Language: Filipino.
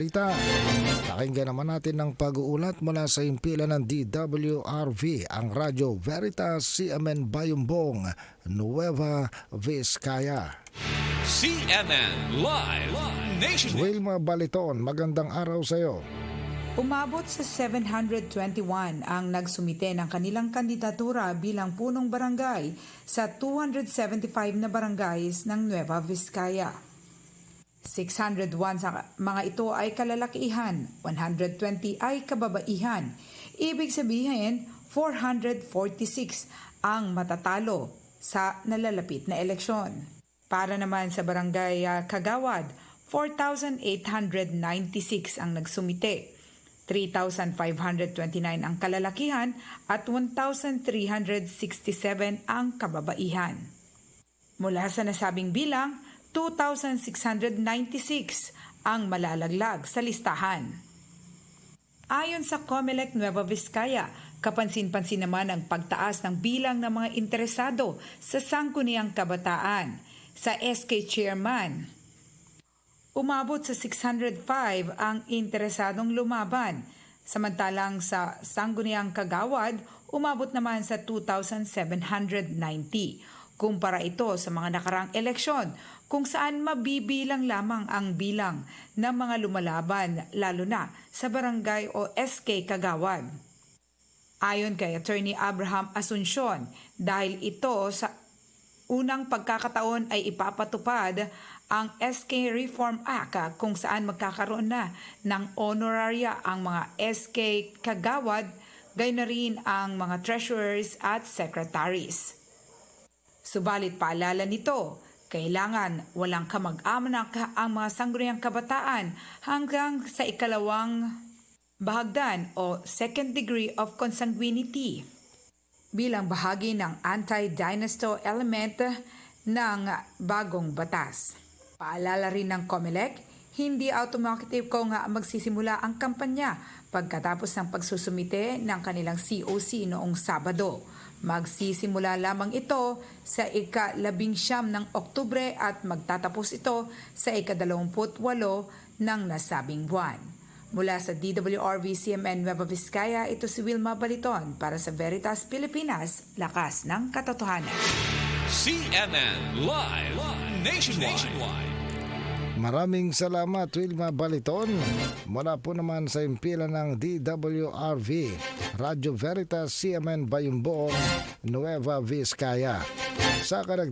Rita, pakinggan naman natin ng pag-uulat mula sa impila ng DWRV, ang Radyo Veritas CMN Bayumbong, Nueva Vizcaya. CNN Live Nation. Wilma Baliton, magandang araw sa iyo. Umabot sa 721 ang nagsumite ng kanilang kandidatura bilang punong barangay sa 275 na barangays ng Nueva Vizcaya. 601 sa mga ito ay kalalakihan, 120 ay kababaihan. Ibig sabihin, 446 ang matatalo sa nalalapit na eleksyon. Para naman sa barangay ah, Kagawad, 4,896 ang nagsumite. 3,529 ang kalalakihan at 1,367 ang kababaihan. Mula sa nasabing bilang, 2,696 ang malalaglag sa listahan. Ayon sa Comelec Nueva Vizcaya, kapansin-pansin naman ang pagtaas ng bilang ng mga interesado sa sangkuniang kabataan. Sa SK Chairman, umabot sa 605 ang interesadong lumaban. Samantalang sa Sangguniang Kagawad, umabot naman sa 2,790. Kumpara ito sa mga nakarang eleksyon kung saan mabibilang lamang ang bilang ng mga lumalaban lalo na sa barangay o SK Kagawad. Ayon kay Attorney Abraham Asuncion, dahil ito sa unang pagkakataon ay ipapatupad ang SK Reform Act kung saan magkakaroon na ng honoraria ang mga SK Kagawad, gayon na rin ang mga treasurers at secretaries. Subalit paalala nito, kailangan walang kamag-anak ang mga sangguniang kabataan hanggang sa ikalawang bahagdan o second degree of consanguinity bilang bahagi ng anti-dynasto element ng bagong batas. Paalala rin ng COMELEC, hindi automatic kung magsisimula ang kampanya pagkatapos ng pagsusumite ng kanilang COC noong Sabado. Magsisimula lamang ito sa ika-labing siyam ng Oktubre at magtatapos ito sa ika-dalawamput walo ng nasabing buwan. Mula sa DWRV CMN Nueva Vizcaya, ito si Wilma Baliton para sa Veritas Pilipinas, Lakas ng Katotohanan. CNN Live Nationwide. Maraming salamat Wilma Baliton. Mula po naman sa impila ng DWRV, Radyo Veritas CMN Bayumbong, Nueva Vizcaya. Sa karag